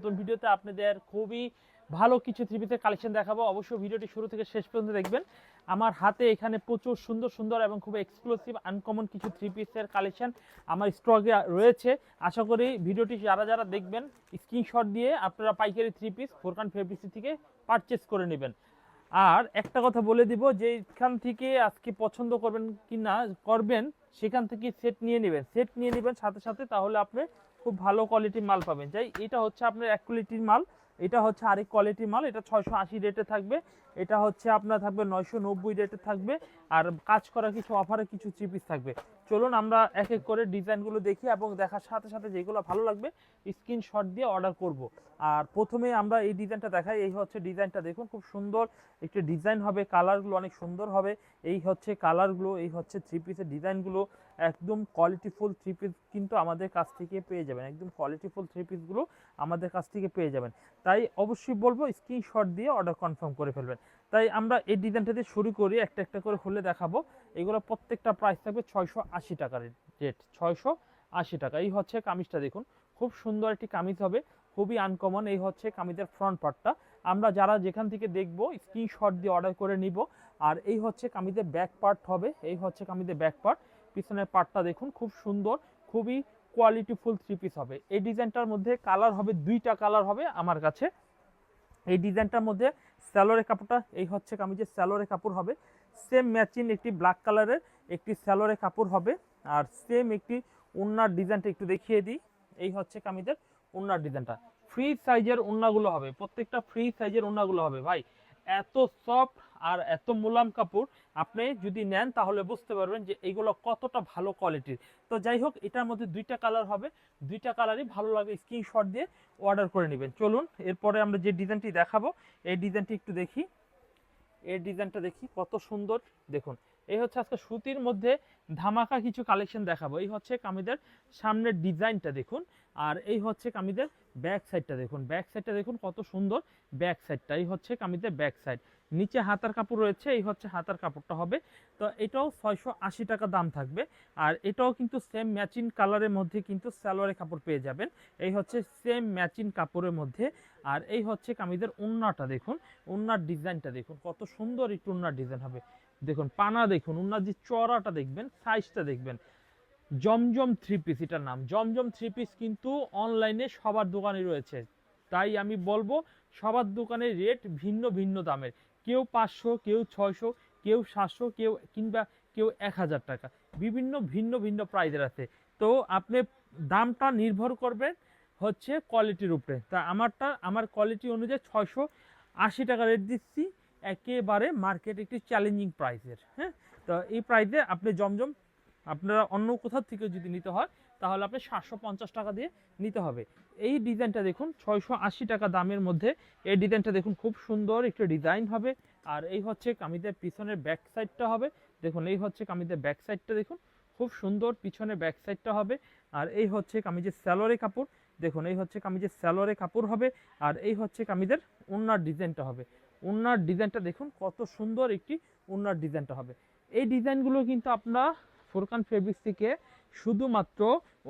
নতুন ভিডিওতে আপনাদের খুবই ভালো কিছু থ্রি পিসের কালেকশন দেখাবো। অবশ্যই ভিডিওটি শুরু থেকে শেষ পর্যন্ত দেখবেন। আমার হাতে এখানে প্রচুর সুন্দর সুন্দর এবং খুব এক্সক্লুসিভ আনকমন কিছু থ্রি পিসের কালেকশন আমার স্টকে রয়েছে। আশা করি ভিডিওটি যারা যারা দেখবেন স্ক্রিনশট দিয়ে আপনারা পাইকারি থ্রি পিস ফোরকান ফেব্রিক্সি থেকে পারচেস করে নেবেন। আর একটা কথা বলে দিব যে এখান থেকে আজকে পছন্দ করবেন কি না করবেন, সেখান থেকে সেট নিয়ে নেবেন। সেট নিয়ে নেবেন সাথে সাথে, তাহলে আপনি খুব ভালো কোয়ালিটির মাল পাবেন। যাই, এটা হচ্ছে আপনার এক কোয়ালিটির মাল, এটা হচ্ছে আরেক কোয়ালিটির মাল, এটা ছয়শো আশি রেটে থাকবে। এটা হচ্ছে আপনার থাকবে নয়শো নব্বই রেটে থাকবে। আর কাজ করা কিছু অফারে কিছু থ্রি পিস থাকবে। চলুন আমরা এক এক করে ডিজাইনগুলো দেখি এবং দেখার সাথে সাথে যেগুলো ভালো লাগবে স্ক্রিনশট দিয়ে অর্ডার করব। আর প্রথমে আমরা এই ডিজাইনটা দেখাই, এই হচ্ছে ডিজাইনটা দেখুন, খুব সুন্দর। একটি ডিজাইন হবে কালারগুলো অনেক সুন্দর হবে। এই হচ্ছে কালারগুলো এই হচ্ছে থ্রি পিসের ডিজাইনগুলো একদম কোয়ালিটিফুল থ্রি পিস কিন্তু আমাদের কাছ থেকে পেয়ে যাবেন। একদম কোয়ালিটিফুল থ্রি পিসগুলো আমাদের কাছ থেকে পেয়ে যাবেন। তাই অবশ্যই বলব স্ক্রিনশট দিয়ে অর্ডার কনফার্ম করে ফেলবেন। তাই আমরা এই ডিজাইনটা দিয়ে শুরু করি, একটা একটা করে খুলে দেখাবো। এগুলো প্রত্যেকটা প্রাইস থাকবে ছয়শো আশি টাকার রেট ছয়শো আশি টাকা। এই হচ্ছে কামিজটা দেখুন, খুব সুন্দর একটি কামিজ হবে, খুবই আনকমন এই হচ্ছে কামিজের ফ্রন্ট পার্টটা আমরা যারা যেখান থেকে দেখব স্ক্রিনশট দিয়ে অর্ডার করে নিব। আর এই হচ্ছে কামিজের ব্যাক পার্ট হবে, এই হচ্ছে কামিজের ব্যাক পার্ট পিছনের পার্টটা দেখুন, খুব সুন্দর, খুবই কোয়ালিটিফুল থ্রি পিস হবে। এই ডিজাইনটার মধ্যে কালার হবে, দুইটা কালার হবে আমার কাছে। এই ডিজাইনটার মধ্যে স্যালোরের কাপড়টা, এই হচ্ছে কামিজের স্যালোরের কাপড় হবে। সেম ম্যাচিং একটি ব্ল্যাক কালারের একটি স্যালোরের কাপড় হবে। আর সেম একটি উন্নার ডিজাইনটা একটু দেখিয়ে দিই। এই হচ্ছে কামিজের উন্নার ডিজাইনটা। ফ্রি সাইজের উন্নাগুলো হবে, প্রত্যেকটা ফ্রি সাইজের উন্নাগুলো হবে। ভাই, এত সফট আর এত মোলাম কাপড় আপনি যদি নেন তাহলে বুঝতে পারবেন যে এইগুলো কতটা ভালো কোয়ালিটির তো যাই হোক, এটার মধ্যে দুইটা কালার হবে। দুইটা কালারই ভালো লাগে স্ক্রিনশট দিয়ে অর্ডার করে নেবেন। চলুন, এরপরে আমরা যে ডিজাইনটি দেখাবো, এই ডিজাইনটি একটু দেখি। এই ডিজাইনটা দেখি, কত সুন্দর। দেখুন, এই হচ্ছে আজকে সুতির মধ্যে ধামাকা কিছু কালেকশন দেখাবো। এই হচ্ছে কামিদের সামনের ডিজাইনটা দেখুন, আর এই হচ্ছে কামিদের ব্যাক সাইডটা দেখুন। ব্যাক সাইডটা দেখুন, কত সুন্দর ব্যাক সাইডটা এই হচ্ছে কামিদের ব্যাক সাইড নিচে হাতার কাপড় রয়েছে, এই হচ্ছে হাতার কাপড়টা হবে। তো এটাও ছয়শো আশি টাকা দাম থাকবে। আর এটাও কিন্তু সেম ম্যাচিং কালারের মধ্যে কিন্তু সালোয়ারের কাপড় পেয়ে যাবেন। এই হচ্ছে সেম ম্যাচিং কাপড়ের মধ্যে। আর এই হচ্ছে কামিদের উন্নাটা দেখুন, উন্নার ডিজাইনটা দেখুন, কত সুন্দর একটু উন্নার ডিজাইন হবে। দেখুন, পানা দেখুন, উন্নার যে চড়াটা দেখবেন সাইজটা দেখবেন। জমজম থ্রি পিস এটার নাম। জমজম থ্রি পিস কিন্তু অনলাইনে সবার দোকানে রয়েছে। তাই আমি বলব, সবার দোকানে রেট ভিন্ন ভিন্ন দামের। কেউ পাঁচশো, কেউ ছয়শো, কেউ সাতশো, কেউ কিংবা কেউ এক হাজার টাকা। বিভিন্ন ভিন্ন ভিন্ন প্রাইজের আছে। তো আপনি দামটা নির্ভর করবেন হচ্ছে কোয়ালিটির উপরে। তা আমারটা, আমার কোয়ালিটি অনুযায়ী ছয়শো আশি টাকা রেট দিচ্ছি। একেবারে মার্কেট একটি চ্যালেঞ্জিং প্রাইসের হ্যাঁ? তো এই প্রাইসে আপনি জমজম আপনারা অন্য কোথাও থেকে যদি নিতে হয়, তাহলে আপনি সাতশো পঞ্চাশ টাকা দিয়ে নিতে হবে। এই ডিজাইনটা দেখুন, ছয়শো আশি টাকা দামের মধ্যে এই ডিজাইনটা দেখুন, খুব সুন্দর একটি ডিজাইন হবে। আর এই হচ্ছে কামিজের পিছনের ব্যাক সাইডটা হবে। দেখুন, এই হচ্ছে কামিজের ব্যাক সাইডটা দেখুন, খুব সুন্দর পিছনে ব্যাক সাইডটা হবে। আর এই হচ্ছে কামিজের স্যালোরে কাপড়। দেখুন, এই হচ্ছে কামিজের স্যালোরে কাপড় হবে। আর এই হচ্ছে কামিজের ওনার ডিজাইনটা হবে। ওনার ডিজাইনটা দেখুন, কত সুন্দর একটি ওনার ডিজাইনটা হবে। এই ডিজাইনগুলো কিন্তু আপনারা ফোরকান ফেব্রিক্স থেকে শুধুমাত্র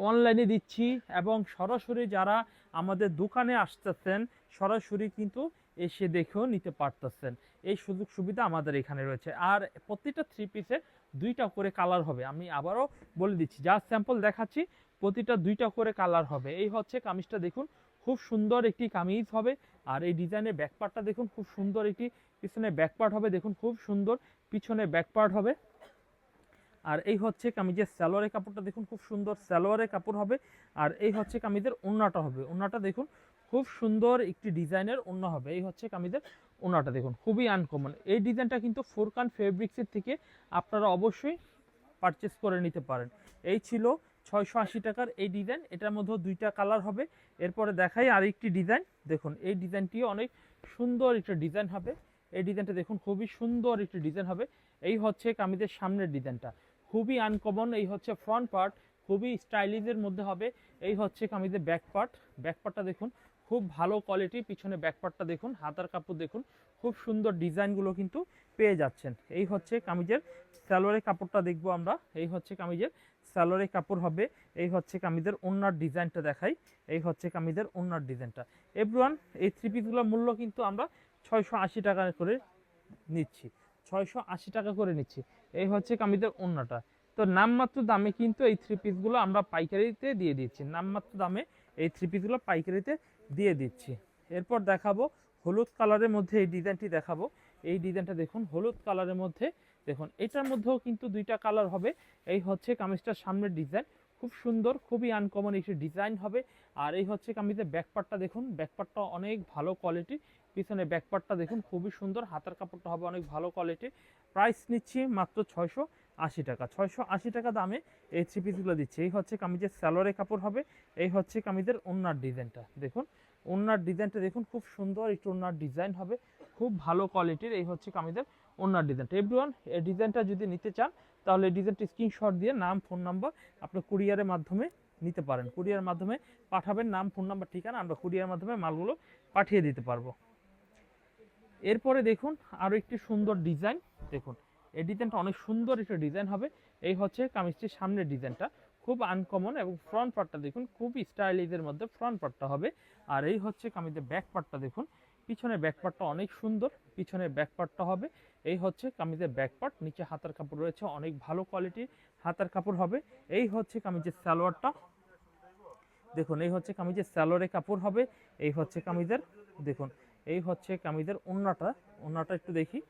অনলাইনে দিচ্ছি এবং সরাসরি যারা আমাদের দোকানে আসতেছেন, সরাসরি কিন্তু এসে দেখেও নিতে পারতেছেন। এই সুযোগ সুবিধা আমাদের এখানে রয়েছে। আর প্রতিটা থ্রি পিসে দুইটা করে কালার হবে। আমি আবারও বলে দিচ্ছি যা স্যাম্পল দেখাচ্ছি, প্রতিটা দুইটা করে কালার হবে। এই হচ্ছে কামিজটা দেখুন, খুব সুন্দর একটি কামিজ হবে। আর এই ডিজাইনের ব্যাকপার্টটা দেখুন, খুব সুন্দর একটি পিছনে ব্যাকপার্ট হবে। দেখুন, খুব সুন্দর পিছনে ব্যাকপার্ট হবে। আর এই হচ্ছে কামিজের স্যালোয়ারের কাপড়টা দেখুন, খুব সুন্দর স্যালোয়ারের কাপড় হবে। আর এই হচ্ছে কামিজের ওন্নাটা হবে। ওন্নাটা দেখুন, খুব সুন্দর একটি ডিজাইনের ওন্না হবে। এই হচ্ছে কামিজের ওন্নাটা দেখুন, খুবই আনকমন এই ডিজাইনটা কিন্তু ফোরকান ফেব্রিক্সের থেকে আপনারা অবশ্যই পারচেস করে নিতে পারেন। এই ছিল ছয়শো আশি টাকার এই ডিজাইন, এটার মধ্যেও দুইটা কালার হবে। এরপরে দেখাই আরেকটি ডিজাইন। দেখুন, এই ডিজাইনটিও অনেক সুন্দর একটা ডিজাইন হবে। এই ডিজাইনটা দেখুন, খুবই সুন্দর একটি ডিজাইন হবে। এই হচ্ছে কামিজের সামনের ডিজাইনটা। খুবই আনকমন এই হচ্ছে ফ্রন্ট পার্ট খুবই স্টাইলিশের মধ্যে হবে। এই হচ্ছে কামিজের ব্যাক পার্ট ব্যাক পার্টটা দেখুন, খুব ভালো কোয়ালিটি পিছনে ব্যাক পার্টটা দেখুন, হাতার কাপড় দেখুন, খুব সুন্দর ডিজাইনগুলো কিন্তু পেয়ে যাচ্ছেন। এই হচ্ছে কামিজের স্যালোয়ারের কাপড়টা দেখব আমরা। এই হচ্ছে কামিজের স্যালোয়ারের কাপড় হবে। এই হচ্ছে কামিজের ওনার ডিজাইনটা দেখাই। এই হচ্ছে কামিজের ওনার ডিজাইনটা এভরিওয়ান এই থ্রি পিসগুলোর মূল্য কিন্তু আমরা ছয়শো আশি টাকা করে নিচ্ছি। ছয়শো আশি টাকা করে নিচ্ছি। এই হচ্ছে কামিজের ওন্নাটা তো নামমাত্র দামে কিন্তু এই থ্রি পিসগুলো আমরা পাইকারিতে দিয়ে দিচ্ছি। নামমাত্র দামে এই থ্রি পিসগুলো পাইকারিতে দিয়ে দিচ্ছি। এরপর দেখাবো হলুদ কালারের মধ্যে এই ডিজাইনটি দেখাবো। এই ডিজাইনটা দেখুন, হলুদ কালারের মধ্যে দেখুন, এটার মধ্যেও কিন্তু দুইটা কালার হবে। এই হচ্ছে কামিজটার সামনের ডিজাইন খুব সুন্দর, খুবই আনকমন একটি ডিজাইন হবে। আর এই হচ্ছে কামিজের ব্যাকপার্টটা দেখুন ব্যাকপার্টটা অনেক ভালো কোয়ালিটি পিছনে ব্যাকপার্টটা দেখুন, খুবই সুন্দর। হাতার কাপড়টা হবে অনেক ভালো কোয়ালিটি প্রাইস নিচ্ছি মাত্র ছয়শো আশি টাকা। ছয়শো আশি টাকা দামে এই থ্রি পিসগুলো দিচ্ছে। এই হচ্ছে কামিজের স্যালোরে কাপড় হবে। এই হচ্ছে কামিজের ওনার ডিজাইনটা। দেখুন ওনার ডিজাইনটা দেখুন, খুব সুন্দর একটু ওনার ডিজাইন হবে। খুব ভালো কোয়ালিটির এই হচ্ছে কামিজের ওনার ডিজাইনটা। এভরিওয়ান এই ডিজাইনটা যদি নিতে চান, তাহলে ডিজাইনটি স্ক্রিনশট দিয়ে নাম ফোন নাম্বার আপনি কুরিয়ারের মাধ্যমে নিতে পারেন। কুরিয়ার মাধ্যমে পাঠাবেন, নাম ফোন নাম্বার ঠিকানা, আমরা কুরিয়ার মাধ্যমে মালগুলো পাঠিয়ে দিতে পারব। এরপরে দেখুন আরও একটি সুন্দর ডিজাইন। দেখুন, এই ডিজাইনটা অনেক সুন্দর একটা ডিজাইন হবে। এই হচ্ছে কামিজটির সামনের ডিজাইনটা। খুব আনকমন এবং ফ্রন্ট পার্টটা দেখুন, খুব স্টাইলিজের মধ্যে ফ্রন্ট পার্টটা হবে। আর এই হচ্ছে কামিজের ব্যাক পার্টটা দেখুন। পিছনের ব্যাক পার্টটা অনেক সুন্দর, পিছনের ব্যাক পার্টটা হবে। এই হচ্ছে কামিজের ব্যাক পার্ট নিচে হাতার কাপড় রয়েছে, অনেক ভালো কোয়ালিটির হাতার কাপড় হবে। এই হচ্ছে কামিজের সালোয়ারটা দেখুন, এই হচ্ছে কামিজের স্যালোরে কাপড় হবে। এই হচ্ছে কামিজের, দেখুন এই হচ্ছে কামিজের ওন্নাটা ওন্নাটা একটু দেখি।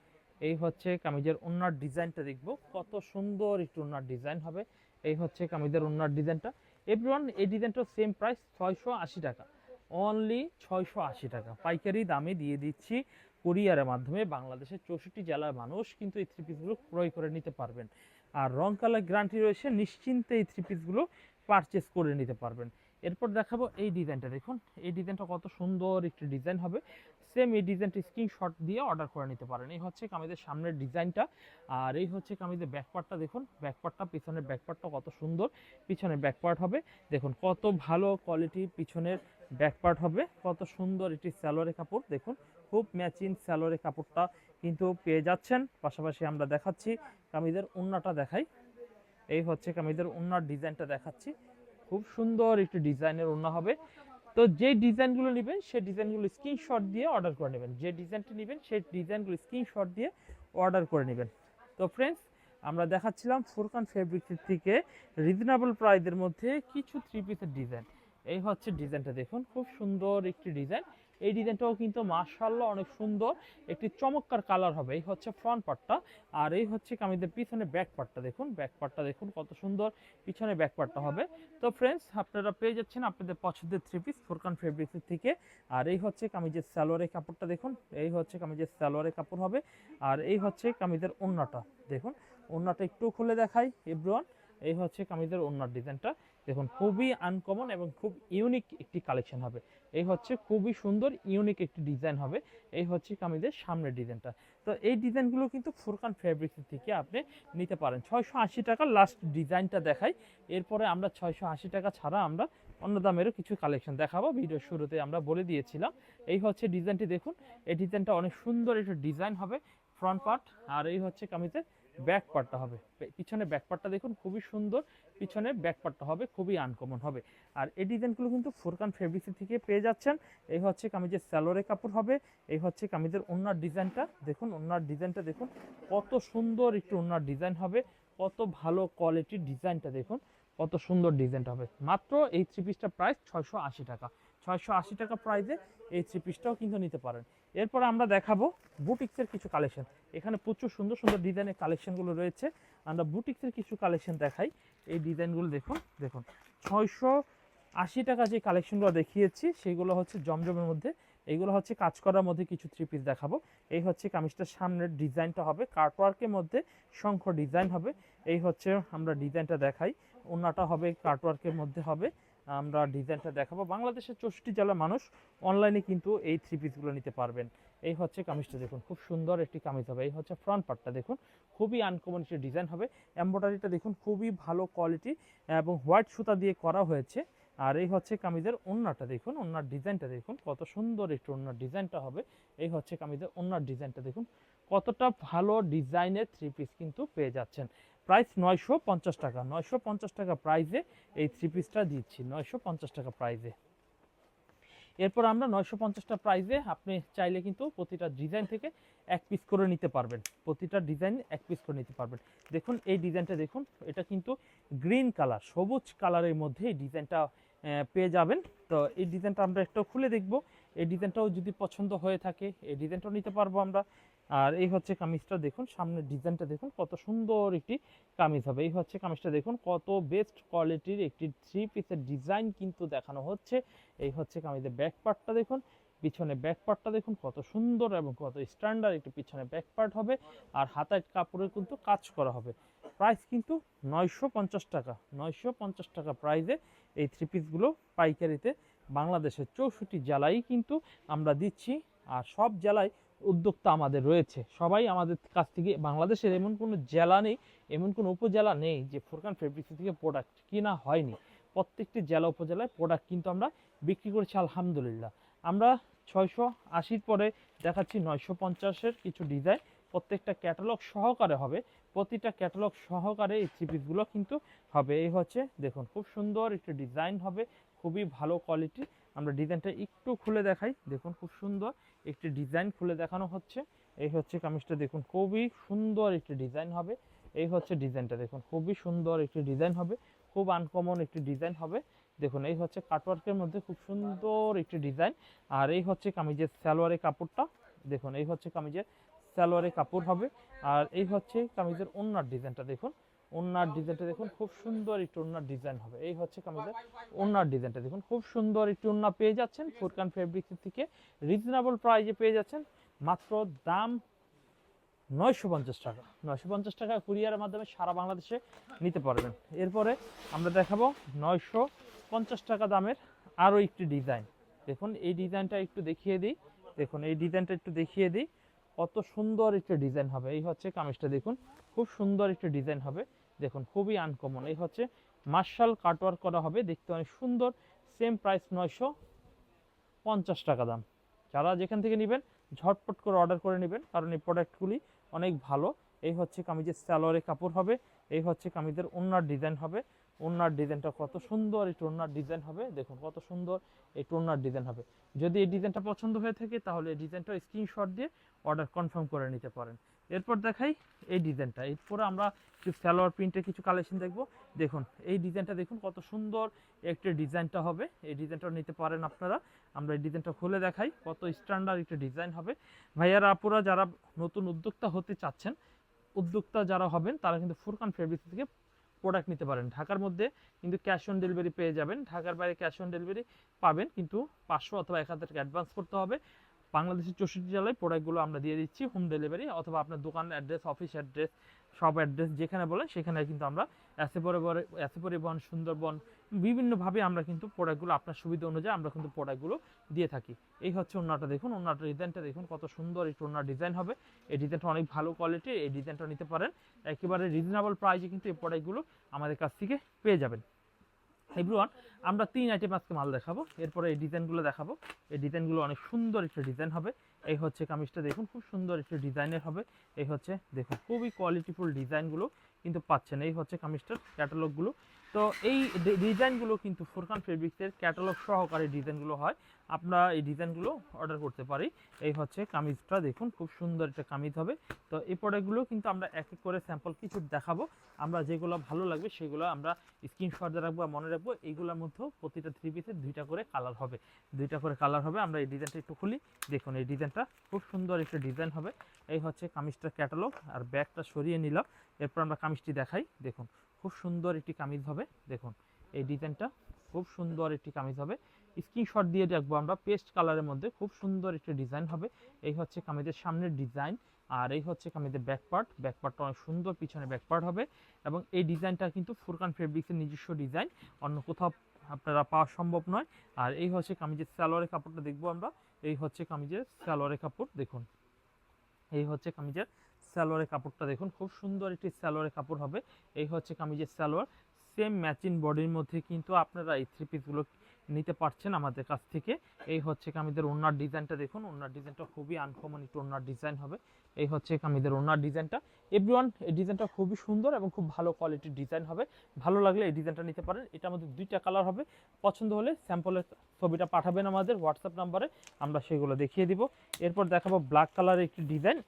এই হচ্ছে কামিজের ওন্নার ডিজাইনটা দেখব। কত সুন্দর একটু ওন্নার ডিজাইন হবে। এই হচ্ছে কামিজের ওন্নার ডিজাইনটা। এভরিওয়ান এই ডিজাইনটাও সেম প্রাইস ছয়শো আশি টাকা। অনলি ছয়শো আশি টাকা। পাইকারি দামে দিয়ে দিচ্ছি কুরিয়ারের মাধ্যমে বাংলাদেশের চৌষট্টি জেলার মানুষ কিন্তু এই থ্রি পিসগুলো ক্রয় করে নিতে পারবেন। আর রং কালার গ্যারান্টি রয়েছে, নিশ্চিন্তে এই থ্রি পিসগুলো পারচেস করে নিতে পারবেন। এরপর দেখাবো এই ডিজাইনটা। দেখুন, এই ডিজাইনটা কত সুন্দর একটি ডিজাইন হবে। সেম এই ডিজাইনটা স্ক্রিনশট দিয়ে অর্ডার করে নিতে পারেন। এই হচ্ছে কামিজের সামনের ডিজাইনটা। আর এই হচ্ছে কামিজের ব্যাকপার্টটা দেখুন ব্যাকপার্টটা পিছনের ব্যাকপার্টটা কত সুন্দর। পিছনের ব্যাকপার্ট হবে। দেখুন, কত ভালো কোয়ালিটি পিছনের ব্যাকপার্ট হবে। কত সুন্দর একটি স্যালোরে কাপড়। দেখুন, খুব ম্যাচিং স্যালোরে কাপড়টা কিন্তু পেয়ে যাচ্ছেন। পাশাপাশি আমরা দেখাচ্ছি কামিজের উন্নাটা দেখাই। এই হচ্ছে কামিজের উন্নার ডিজাইনটা দেখাচ্ছি। খুব সুন্দর একটি ডিজাইনের ওড়না হবে। তো যে ডিজাইনগুলো নেবেন সেই ডিজাইনগুলো স্ক্রিনশট দিয়ে অর্ডার করে নেবেন। যে ডিজাইনটি নেবেন সেই ডিজাইনগুলো স্ক্রিনশট দিয়ে অর্ডার করে নেবেন। তো ফ্রেন্ডস আমরা দেখাচ্ছিলাম ফুরকান ফেব্রিক্সের থেকে রিজনেবল প্রাইজের মধ্যে কিছু থ্রি পিসের ডিজাইন এই হচ্ছে ডিজাইনটা দেখুন, খুব সুন্দর একটি ডিজাইন এই ডিজাইনটাও কিন্তু মার্শাল্লাহ অনেক সুন্দর। একটি চমৎকার কালার হবে। এই হচ্ছে ফ্রন্ট পার্টটা আর এই হচ্ছে কামিজের পিছনে ব্যাক পার্টটা দেখুন। ব্যাক পার্টটা দেখুন কত সুন্দর। পিছনে ব্যাক পার্টটা হবে। তো ফ্রেন্ডস আপনারা পেয়ে যাচ্ছেন আপনাদের পছন্দের থ্রি পিস ফোরকান ফেব্রিক্সের থেকে। আর এই হচ্ছে কামিজের স্যালোয়ারের কাপড়টা দেখুন। এই হচ্ছে কামিজের স্যালোয়ারের কাপড় হবে। আর এই হচ্ছে কামিজের ওন্নাটা দেখুন। ওন্নাটা একটু খুলে দেখাই এভরিওয়ান এই হচ্ছে কামিজের ওন্নার ডিজাইনটা। দেখুন, খুবই আনকমন এবং খুব ইউনিক একটি কালেকশন হবে। এই হচ্ছে খুবই সুন্দর ইউনিক একটি ডিজাইন হবে। এই হচ্ছে কামিজের সামনের ডিজাইনটা তো এই ডিজাইনগুলো কিন্তু ফুরকান ফেব্রিক্স থেকে আপনি নিতে পারেন। ছয়শো আশি টাকা লাস্ট ডিজাইনটা দেখাই। এরপরে আমরা ছয়শো আশি টাকা ছাড়া আমরা অন্য দামেরও কিছু কালেকশন দেখাবো। ভিডিওর শুরুতে আমরা বলে দিয়েছিলাম। এই হচ্ছে ডিজাইনটি দেখুন। এই ডিজাইনটা অনেক সুন্দর একটা ডিজাইন হবে ফ্রন্ট পার্ট আর এই হচ্ছে কামিজের ব্যাক পার্টটা হবে। পিছনে ব্যাক পার্টটা দেখুন, খুবই সুন্দর। পিছনে ব্যাক পার্টটা হবে, খুবই আনকমন হবে। আর এই ডিজাইনগুলো কিন্তু ফোরকান ফেব্রিক্স থেকে পেয়ে যাচ্ছেন। এই হচ্ছে কামিজের স্যালোরে কাপড় হবে। এই হচ্ছে কামিজের ওনার ডিজাইনটা। দেখুন ওনার ডিজাইনটা দেখুন, কত সুন্দর একটু ওনার ডিজাইন হবে। কত ভালো কোয়ালিটির ডিজাইনটা দেখুন, কত সুন্দর ডিজাইনটা হবে। মাত্র এই থ্রি পিসটা প্রাইস ছয়শো আশি টাকা। ছয়শো আশি টাকা প্রাইসে এই থ্রি পিসটাও কিন্তু নিতে পারেন। এরপর আমরা দেখাবো বুটিক্সের কিছু কালেকশন এখানে প্রচুর সুন্দর সুন্দর ডিজাইনের কালেকশনগুলো রয়েছে। আমরা বুটিক্সের কিছু কালেকশন দেখাই। এই ডিজাইনগুলো দেখুন দেখুন। ছয়শো আশি টাকা যে কালেকশনগুলো দেখিয়েছি, সেগুলো হচ্ছে জমজমের মধ্যে। এইগুলো হচ্ছে কাজ করার মধ্যে কিছু থ্রি পিস দেখাবো। এই হচ্ছে কামিজটার সামনের ডিজাইনটা হবে। কার্টওয়ার্কের মধ্যে শঙ্খ ডিজাইন হবে। এই হচ্ছে আমরা ডিজাইনটা দেখাই। ওনাটা হবে কার্টওয়ার্কের মধ্যে হবে। আমরা ডিজাইনটা দেখাবো। বাংলাদেশের চৌষট্টি জেলার মানুষ অনলাইনে কিন্তু এই থ্রি পিসগুলো নিতে পারবেন। এই হচ্ছে কামিজটা দেখুন, খুব সুন্দর একটি কামিজ হবে। এই হচ্ছে ফ্রন্ট পার্টটা দেখুন, খুবই আনকমন একটি ডিজাইন হবে। এমব্রয়ডারিটা দেখুন, খুবই ভালো কোয়ালিটি এবং হোয়াইট সুতা দিয়ে করা হয়েছে। আর এই হচ্ছে কামিজের ওন্নাটা দেখুন, ওন্নার ডিজাইনটা দেখুন, কত সুন্দর একটু ওন্নার ডিজাইনটা হবে। এই হচ্ছে কামিজের ওন্নার ডিজাইনটা দেখুন, কতটা ভালো ডিজাইনের থ্রি পিস কিন্তু পেয়ে যাচ্ছেন। প্রাইস নয়শো পঞ্চাশ টাকা, নয়শো পঞ্চাশ টাকা প্রাইসে এই থ্রি পিসটা দিচ্ছি, নয়শো পঞ্চাশ টাকা প্রাইসে এরপর আমরা নয়শো পঞ্চাশটা প্রাইসে আপনি চাইলে কিন্তু প্রতিটা ডিজাইন থেকে এক পিস করে নিতে পারবেন, প্রতিটা ডিজাইন এক পিস করে নিতে পারবেন। দেখুন, এই ডিজাইনটা দেখুন, এটা কিন্তু গ্রিন কালার সবুজ কালারের মধ্যে এই ডিজাইনটা পেয়ে যাবেন। তো এই ডিজাইনটা আমরা একটু খুলে দেখব। এই ডিজাইনটাও যদি পছন্দ হয়ে থাকে, এই ডিজাইনটাও নিতে পারব আমরা। আর এই হচ্ছে কামিজটা দেখুন, সামনের ডিজাইনটা দেখুন, কত সুন্দর একটি কামিজ হবে। এই হচ্ছে কামিজটা দেখুন, কত বেস্ট কোয়ালিটির একটি থ্রি পিসের ডিজাইন কিন্তু দেখানো হচ্ছে। এই হচ্ছে কামিজের ব্যাক পার্টটা দেখুন পিছনে ব্যাক পার্টটা দেখুন, কত সুন্দর এবং কত স্ট্যান্ডার্ড একটি পিছনে ব্যাক পার্ট হবে। আর হাতায় কাপড়ের কিন্তু কাজ করা হবে। প্রাইস কিন্তু নয়শো পঞ্চাশ টাকা, নয়শো পঞ্চাশ টাকা প্রাইসে এই থ্রি পিসগুলো পাইকারিতে বাংলাদেশের চৌষট্টি জেলায় কিন্তু আমরা দিচ্ছি। আর সব জেলায় উদ্যোক্তা আমাদের রয়েছে। সবাই আমাদের কাছ থেকে, বাংলাদেশের এমন কোনো জেলা নেই, এমন কোনো উপজেলা নেই যে ফুরকান ফেব্রিক্স থেকে প্রোডাক্ট কিনা হয়নি। প্রত্যেকটি জেলা উপজেলায় প্রোডাক্ট কিন্তু আমরা বিক্রি করেছি, আলহামদুলিল্লাহ। আমরা ছয়শো আশির পরে দেখাচ্ছি নয়শো পঞ্চাশের কিছু ডিজাইন প্রত্যেকটা ক্যাটালগ সহকারে হবে। প্রতিটা ক্যাটালগ সহকারে এই থ্রি পিসগুলো কিন্তু হবে। এই হচ্ছে, দেখুন, খুব সুন্দর একটি ডিজাইন হবে। খুবই ভালো কোয়ালিটি আমরা ডিজাইনটা একটু খুলে দেখাই। দেখুন খুব সুন্দর একটি ডিজাইন খুলে দেখানো হচ্ছে। এই হচ্ছে কামিজটা, দেখুন খুবই সুন্দর একটি ডিজাইন হবে। এই হচ্ছে ডিজাইনটা, দেখুন খুবই সুন্দর একটি ডিজাইন হবে। খুব আনকমন একটি ডিজাইন হবে। দেখুন, এই হচ্ছে কাটওয়ার্কের মধ্যে খুব সুন্দর একটি ডিজাইন। আর এই হচ্ছে কামিজের সালোয়ারের কাপড়টা। দেখুন, এই হচ্ছে কামিজের সালোয়ারের কাপড় হবে। আর এই হচ্ছে কামিজের ওন্নার ডিজাইনটা, দেখুন। ওন্নার ডিজাইনটা দেখুন, খুব সুন্দর একটি ওন্নার ডিজাইন হবে। এই হচ্ছে কামিজের ওন্নার ডিজাইনটা। দেখুন, খুব সুন্দর একটি ওন্না পেয়ে যাচ্ছেন, ফুরকান ফেব্রিক্স থেকে। রিজনেবল প্রাইজে পেয়ে যাচ্ছেন, মাত্র দাম নয়শো পঞ্চাশ টাকা। নয়শো পঞ্চাশ টাকা কুরিয়ারের মাধ্যমে সারা বাংলাদেশে নিতে পারবেন। এরপরে আমরা দেখাবো নয়শো পঞ্চাশ টাকা দামের আরও একটি ডিজাইন। দেখুন, এই ডিজাইনটা একটু দেখিয়ে দিই। দেখুন, এই ডিজাইনটা একটু দেখিয়ে দিই। কত সুন্দর একটা ডিজাইন হবে। এই হচ্ছে কামিজটা, দেখুন, খুব সুন্দর একটা ডিজাইন হবে। দেখুন, খুবই আনকমন এই হচ্ছে মার্শাল কাটওয়ার্ক করা হবে, দেখতে অনেক সুন্দর সেম প্রাইস নয়শো পঞ্চাশ টাকা দাম। যারা যেখান থেকে নেবেন, ঝটপট করে অর্ডার করে নেবেন, কারণ এই প্রোডাক্টগুলি অনেক ভালো। এই হচ্ছে কামিজের স্যালোয়ারে কাপড় হবে, এই হচ্ছে কামিজের ওনার ডিজাইন হবে। ওনার ডিজাইনটা কত সুন্দর, এই টোনার ডিজাইন হবে, দেখুন কত সুন্দর, এই টোনার ডিজাইন হবে। যদি এই ডিজাইনটা পছন্দ হয়ে থাকে, তাহলে এই ডিজাইনটা স্ক্রিনশট দিয়ে অর্ডার কনফার্ম করে নিতে পারেন। এরপর দেখাই এই ডিজাইনটা। এরপরে আমরা কিছু সালোয়ার প্রিন্টের কিছু কালেকশন দেখব। দেখুন, এই ডিজাইনটা দেখুন কত সুন্দর একটা ডিজাইনটা হবে। এই ডিজাইনটা নিতে পারেন আপনারা। আমরা এই ডিজাইনটা খুলে দেখাই কত স্ট্যান্ডার্ড একটা ডিজাইন হবে। ভাইয়ারা, আপুরা যারা নতুন উদ্যোক্তা হতে চাচ্ছেন, উদ্যোক্তা যারা হবেন, তারা কিন্তু ফুরকান ফেব্রিক্স থেকে প্রোডাক্ট নিতে পারেন। ঢাকার মধ্যে কিন্তু ক্যাশ অন ডেলিভারি পেয়ে যাবেন। ঢাকার বাইরে ক্যাশ অন ডেলিভারি পাবেন, কিন্তু পাঁচশো অথবা এক হাজার টাকা অ্যাডভান্স করতে হবে। বাংলাদেশের চৌষট্টি জেলায় প্রোডাক্টগুলো আমরা দিয়ে দিচ্ছি হোম ডেলিভারি অথবা আপনার দোকান অ্যাড্রেস অফিস অ্যাড্রেস সব অ্যাড্রেস যেখানে বলেন সেখানে কিন্তু আমরা এসে পরিবহন এসে পরিবহন, সুন্দরবন বিভিন্নভাবে আমরা কিন্তু প্রোডাক্টগুলো আপনার সুবিধা অনুযায়ী আমরা কিন্তু প্রোডাক্টগুলো দিয়ে থাকি। এই হচ্ছে ওনাটা দেখুন ওনাটার ডিজাইনটা দেখুন কত সুন্দর একটু ওনার ডিজাইন হবে। এই ডিজাইনটা অনেক ভালো কোয়ালিটির এই ডিজাইনটা নিতে পারেন। একেবারে রিজনেবল প্রাইসে কিন্তু এই প্রোডাক্টগুলো আমাদের কাছ থেকে পেয়ে যাবেন। এভরিওয়ান আমরা তিন আইটেম আজকে মাল দেখাবো। এরপরে এই ডিজাইনগুলো দেখাবো। এই ডিজাইনগুলো অনেক সুন্দর একটা ডিজাইন হবে। এই হচ্ছে কামিজটা দেখুন, খুব সুন্দর একটা ডিজাইনের হবে। এই হচ্ছে, দেখুন, খুবই কোয়ালিটিফুল ডিজাইনগুলো কিন্তু পাচ্ছেন। এই হচ্ছে কামিজটার ক্যাটালগুলো তো এই ডিজাইনগুলো কিন্তু ফুরকান ফেব্রিক্সের ক্যাটালগ সহকারে ডিজাইনগুলো হয়। আমরা এই ডিজাইনগুলো অর্ডার করতে পারি। এই হচ্ছে কামিজটা, দেখুন, খুব সুন্দর একটা কামিজ হবে। তো এই প্রোডাক্টগুলো কিন্তু আমরা এক এক করে স্যাম্পল কিছু দেখাবো। আমরা যেগুলো ভালো লাগবে সেগুলো আমরা স্ক্রিনশট রাখব মনে রাখব। এইগুলোর মধ্যেও প্রতিটা থ্রি পিসের দুইটা করে কালার হবে। দুইটা করে কালার হবে। আমরা এই ডিজাইনটা একটু খুলি। দেখুন, এই ডিজাইনটা খুব সুন্দর একটা ডিজাইন হবে। এই হচ্ছে কামিজটার ক্যাটালগ আর ব্যাগটা সরিয়ে নিলাম। এরপর আমরা কামিজটি দেখাই। দেখুন খুব সুন্দর একটি কামিজ হবে। দেখুন, এই ডিজাইনটা খুব সুন্দর একটি কামিজ হবে। স্ক্রিনশট দিয়ে রাখব আমরা, পেস্ট কালারের মধ্যে খুব সুন্দর একটি ডিজাইন হবে। এই হচ্ছে কামিজের সামনের ডিজাইন আর এই হচ্ছে কামিজের ব্যাক পার্ট ব্যাক পার্টটা অনেক সুন্দর, পিছনে ব্যাক পার্ট হবে এবং এই ডিজাইনটা কিন্তু ফুরকান ফেব্রিক্সের নিজস্ব ডিজাইন, অন্য কোথাও আপনারা পাওয়া সম্ভব নয়। আর এই হচ্ছে কামিজের সালোয়ারের কাপড়টা দেখব আমরা। এই হচ্ছে কামিজের সালোয়ারের কাপড়, দেখুন। এই হচ্ছে কামিজের সালোয়ারের কাপড়টা দেখুন, খুব সুন্দর একটি সালোয়ারের কাপড় হবে। এই হচ্ছে কামিজের সালোয়ার। সেম ম্যাচিং বডির মধ্যে কিন্তু আপনারা এই থ্রি পিসগুলো নিতে পারছেন আমাদের কাছ থেকে। এই হচ্ছে কামিদের ওনার ডিজাইনটা দেখুন। ওনার ডিজাইনটা খুবই আনকমন একটু ওনার ডিজাইন হবে। এই হচ্ছে কামিদের ওনার ডিজাইনটা। এভরিওয়ান এই ডিজাইনটা খুবই সুন্দর এবং খুব ভালো কোয়ালিটির ডিজাইন হবে। ভালো লাগলে এই ডিজাইনটা নিতে পারেন। এটা আমাদের দুইটা কালার হবে। পছন্দ হলে স্যাম্পলের ছবিটা পাঠাবেন আমাদের হোয়াটসঅ্যাপ নাম্বারে আমরা সেগুলো দেখিয়ে দিব। এরপর দেখাবো ব্ল্যাক কালারের একটি ডিজাইন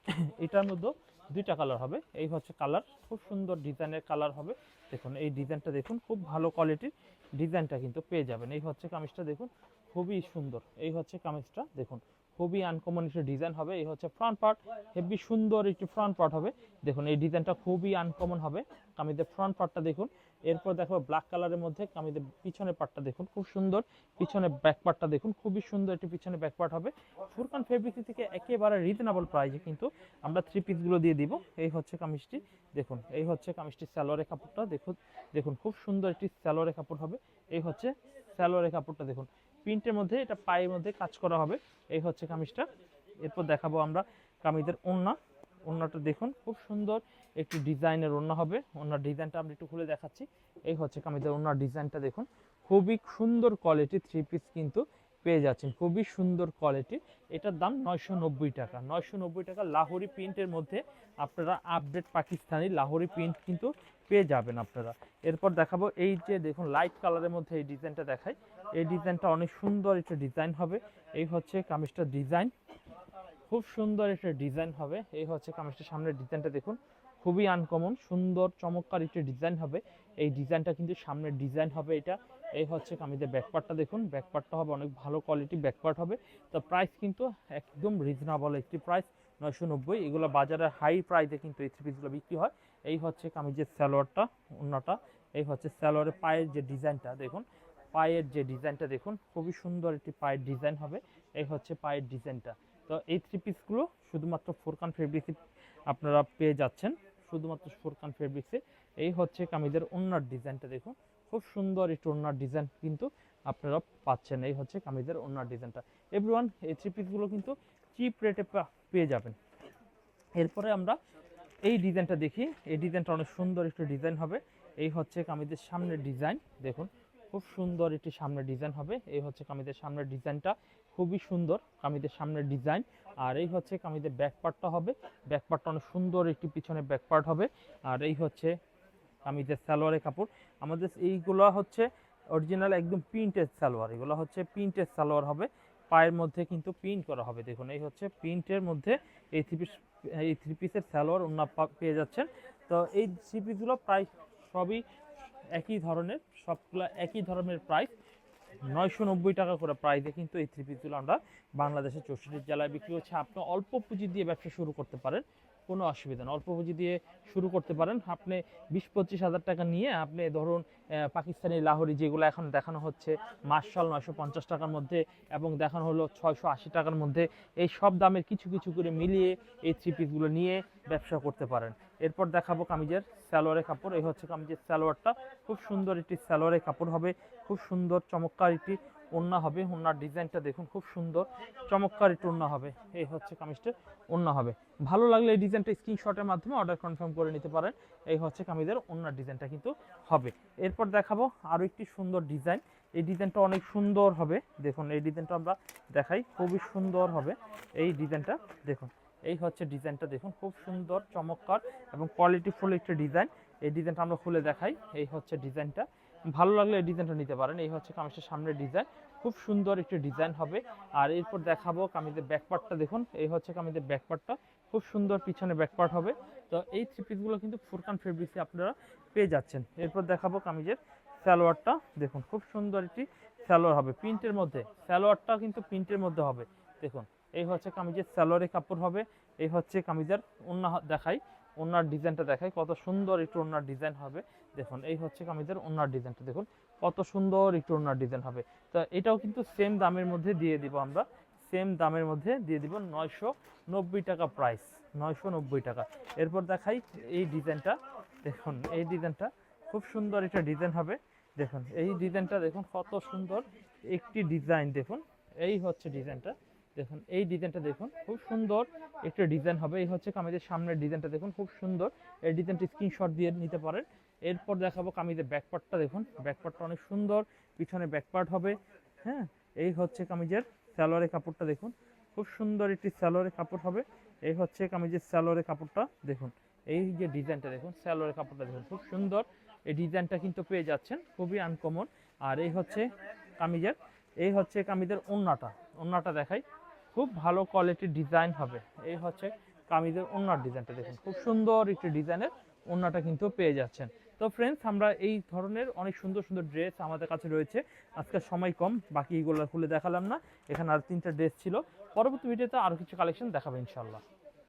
এটার মধ্যে দুইটা কালার হবে। এই হচ্ছে কালার খুব সুন্দর ডিজাইনের কালার হবে। দেখুন, এই ডিজাইনটা দেখুন, খুব ভালো কোয়ালিটির ডিজাইনটা কিন্তু পেয়ে যাবেন। এই হচ্ছে কামিজটা দেখুন, খুবই সুন্দর। এই হচ্ছে কামিজটা দেখুন খুবই আনকমন একটি ডিজাইন হবে। এই হচ্ছে ফ্রন্ট পার্ট হেভি সুন্দর একটি ফ্রন্ট পার্ট হবে। দেখুন, এই ডিজাইনটা খুবই আনকমন হবে। কামিজের ফ্রন্ট পার্টটা দেখুন। এরপর দেখো ব্ল্যাক কালারের মধ্যে কামিজের পিছনের পার্টটা দেখুন। খুব সুন্দর। পিছনে ব্যাক পার্টটা দেখুন। খুবই সুন্দর একটি পিছনে ব্যাক পার্ট হবে। ফুরকান ফেব্রিক থেকে একেবারে রিজনেবল প্রাইসে কিন্তু আমরা থ্রি পিসগুলো দিয়ে দিব। এই হচ্ছে কামিজটি। দেখুন, এই হচ্ছে কামিজটি স্যালোয়ারের কাপড়টা দেখুন দেখুন, খুব সুন্দর একটি স্যালোয়ারের কাপড় হবে। এই হচ্ছে স্যালোয়ারের কাপড়টা দেখুন প্রিন্টের মধ্যে, এটা পায়ের মধ্যে কাজ করা হবে। এই হচ্ছে কামিজটা। এরপর দেখাবো আমরা কামিজের ওড়না। ওড়নাটা দেখুন, খুব সুন্দর একটি ডিজাইনের ওড়না হবে। ওড়নার ডিজাইনটা আমরা একটু খুলে দেখাচ্ছি। এই হচ্ছে কামিজের ওড়নার ডিজাইনটা দেখুন। খুবই সুন্দর কোয়ালিটি থ্রি পিস কিন্তু পেয়ে যাচ্ছেন। খুবই সুন্দর কোয়ালিটি এটার দাম নয়শো নব্বই টাকা। নয়শো নব্বই টাকা লাহোরি প্রিন্টের মধ্যে আপনারা আপডেট পাকিস্তানি লাহোরি প্রিন্ট কিন্তু পেয়ে যাবেন আপনারা। এরপর দেখাবো এই যে দেখুন লাইট কালারের মধ্যে এই ডিজাইনটা দেখাই। এই ডিজাইনটা অনেক সুন্দর একটা ডিজাইন হবে। এই হচ্ছে কামিজটার ডিজাইন খুব সুন্দর একটা ডিজাইন হবে। এই হচ্ছে কামিজটার সামনের ডিজাইনটা দেখুন। খুবই আনকমন সুন্দর, চমৎকার একটা ডিজাইন হবে। এই ডিজাইনটা কিন্তু সামনের ডিজাইন হবে এটা। এই হচ্ছে কামিজের ব্যাকপার্টটা দেখুন। ব্যাকপার্টটা হবে অনেক ভালো কোয়ালিটি ব্যাকপার্ট হবে। তো প্রাইস কিন্তু একদম রিজনেবল একটি প্রাইস নয়শো নব্বই, এগুলো বাজারের হাই প্রাইসে কিন্তু এই থ্রি পিসগুলো বিক্রি হয়। এই হচ্ছে কামিজের স্যালোয়ারটা অন্যটা এই হচ্ছে স্যালোয়ারের পায়ের যে ডিজাইনটা, দেখুন। পায়ের যে ডিজাইনটা, দেখুন। খুবই সুন্দর একটি পায়ের ডিজাইন হবে। এই হচ্ছে পায়ের ডিজাইনটা। তো এই থ্রি পিসগুলো শুধুমাত্র ফোরকান ফেব্রিক্সে আপনারা পেয়ে যাচ্ছেন। শুধুমাত্র ফোরকান ফেব্রিক্সে এই হচ্ছে কামিজের ওনার ডিজাইনটা, দেখুন। খুব সুন্দর একটি ওনার ডিজাইন কিন্তু আপনারা পাচ্ছেন। এই হচ্ছে কামিজের ওনার ডিজাইনটা। এভরিওয়ান এই থ্রি পিসগুলো কিন্তু চিপ রেটে পেয়ে যাবেন। এরপরে আমরা এই ডিজাইনটা দেখি। এই ডিজাইনটা অনেক সুন্দর একটি ডিজাইন হবে। এই হচ্ছে কামিজের সামনের ডিজাইন, দেখুন। খুব সুন্দর একটি সামনের ডিজাইন হবে। এই হচ্ছে কামিজের সামনের ডিজাইনটা। খুবই সুন্দর কামিজের সামনের ডিজাইন। আর এই হচ্ছে কামিজের ব্যাক পার্টটা হবে। ব্যাক পার্টটা অনেক সুন্দর একটি পিছনে ব্যাক পার্ট হবে। আর এই হচ্ছে কামিজের সালোয়ারের কাপড়। আমাদের এইগুলো হচ্ছে অরিজিনাল একদম প্রিন্টেড সালোয়ার। এগুলো হচ্ছে প্রিন্টেড সালোয়ার হবে। পায়ের মধ্যে কিন্তু প্রিন্ট করা হবে। দেখুন, এই হচ্ছে প্রিন্টের মধ্যে এই থ্রি পিস এই থ্রি পিসের সালোয়ার ওনার পেয়ে যাচ্ছেন। তো এই থ্রি পিসগুলো প্রায় সবই একই ধরনের, সবগুলো একই ধরনের প্রাইস নয়শো নব্বই টাকা করে প্রাইসে কিন্তু এই থ্রি পিসগুলো আমরা বাংলাদেশের চৌষট্টি জেলায় বিক্রি হচ্ছে। আপনি অল্প পুঁজি দিয়ে ব্যবসা শুরু করতে পারেন। কোনো অসুবিধা নেই। অল্প পুঁজি দিয়ে শুরু করতে পারেন। আপনি বিশ পঁচিশ হাজার টাকা নিয়ে আপনি ধরুন পাকিস্তানি, লাহোরি যেগুলো এখন দেখানো হচ্ছে, মার্শাল নয়শো পঞ্চাশ টাকার মধ্যে এবং দেখানো হলো ছয়শো আশি টাকার মধ্যে, এই সব দামের কিছু কিছু করে মিলিয়ে এই থ্রি পিসগুলো নিয়ে ব্যবসা করতে পারেন। এরপর দেখাবো কামিজের সালোয়ারের কাপড়। এই হচ্ছে কামিজের সালোয়ারটা। খুব সুন্দর একটি সালোয়ারের কাপড় হবে। খুব সুন্দর চমৎকার একটি ওড়না হবে, ওড়নার ডিজাইনটা দেখুন খুব সুন্দর, চমৎকার একটি হবে। এই হচ্ছে কামিজটা ওড়না হবে। ভালো লাগলে এই ডিজাইনটা স্ক্রিনশটের মাধ্যমে অর্ডার কনফার্ম করে নিতে পারেন। এই হচ্ছে কামিজের ওড়নার ডিজাইনটা কিন্তু হবে। এরপর দেখাবো আরও একটি সুন্দর ডিজাইন। এই ডিজাইনটা অনেক সুন্দর হবে। দেখুন, এই ডিজাইনটা আমরা দেখাই, খুবই সুন্দর হবে এই ডিজাইনটা। দেখুন, এই হচ্ছে ডিজাইনটা দেখুন, খুব সুন্দর, চমৎকার এবং কোয়ালিটিফুল একটা ডিজাইন। এই ডিজাইনটা আমরা খুলে দেখাই। এই হচ্ছে ডিজাইনটা। ভালো লাগলে এই ডিজাইনটা নিতে পারেন। এই হচ্ছে কামিজের সামনের ডিজাইন খুব সুন্দর একটি ডিজাইন হবে। আর এরপর দেখাবো কামিজের ব্যাকপার্টটা দেখুন। এই হচ্ছে কামিজের ব্যাকপার্টটা খুব সুন্দর পিছনে ব্যাকপার্ট হবে। তো এই থ্রি পিসগুলো কিন্তু ফুরকান ফেব্রিক্সে আপনারা পেয়ে যাচ্ছেন। এরপর দেখাবো কামিজের সালোয়ারটা দেখুন, খুব সুন্দর একটি সালোয়ার হবে। প্রিন্টের মধ্যে সালোয়ারটা কিন্তু প্রিন্টের মধ্যে হবে। দেখুন, এই হচ্ছে কামিজের সালোয়ারের কাপড় হবে। এই হচ্ছে কামিজের অন্য দেখাই। ওনার ডিজাইনটা দেখাই, কত সুন্দর একটু ওনার ডিজাইন হবে। দেখুন, এই হচ্ছে কামিজের ওনার ডিজাইনটা, দেখুন, কত সুন্দর একটু ওনার ডিজাইন হবে। তো এটাও কিন্তু সেম দামের মধ্যে দিয়ে দিব আমরা। সেম দামের মধ্যে দিয়ে দিব নয়শো নব্বই টাকা প্রাইস নয়শো নব্বই টাকা। এরপর দেখাই এই ডিজাইনটা, দেখুন, এই ডিজাইনটা খুব সুন্দর একটা ডিজাইন হবে। দেখুন, এই ডিজাইনটা, দেখুন, কত সুন্দর একটি ডিজাইন, দেখুন, এই হচ্ছে ডিজাইনটা। দেখুন, এই ডিজাইনটা দেখুন, খুব সুন্দর একটা ডিজাইন হবে। এই হচ্ছে কামিজের সামনের ডিজাইনটা দেখুন, খুব সুন্দর। এই ডিজাইনটি স্ক্রিনশট দিয়ে নিতে পারেন। এরপর দেখাবো কামিজের ব্যাকপার্টটা দেখুন। ব্যাকপার্টটা অনেক সুন্দর, পিছনে ব্যাকপার্ট হবে হ্যাঁ? এই হচ্ছে কামিজের সালোয়ারের কাপড়টা দেখুন। খুব সুন্দর একটি সালোয়ারের কাপড় হবে। এই হচ্ছে কামিজের সালোয়ারের কাপড়টা দেখুন। এই যে ডিজাইনটা দেখুন, সালোয়ারের কাপড়টা দেখুন, খুব সুন্দর। এই ডিজাইনটা কিন্তু পেয়ে যাচ্ছেন, খুবই আনকমন আর এই হচ্ছে কামিজের, এই হচ্ছে কামিজের ওন্নাটা ওন্নাটা দেখাই খুব ভালো কোয়ালিটির ডিজাইন হবে। এই হচ্ছে কামিজের ওনার ডিজাইনটা দেখুন। খুব সুন্দর একটি ডিজাইনের ওনাটা কিন্তু পেয়ে যাচ্ছেন। তো ফ্রেন্ডস আমরা এই ধরনের অনেক সুন্দর সুন্দর ড্রেস আমাদের কাছে রয়েছে। আজকে সময় কম, বাকিগুলো খুলে দেখালাম না। এখানে আর তিনটা ড্রেস ছিল। পরবর্তী ভিডিওতে আরও কিছু কালেকশন দেখাবো ইনশাল্লাহ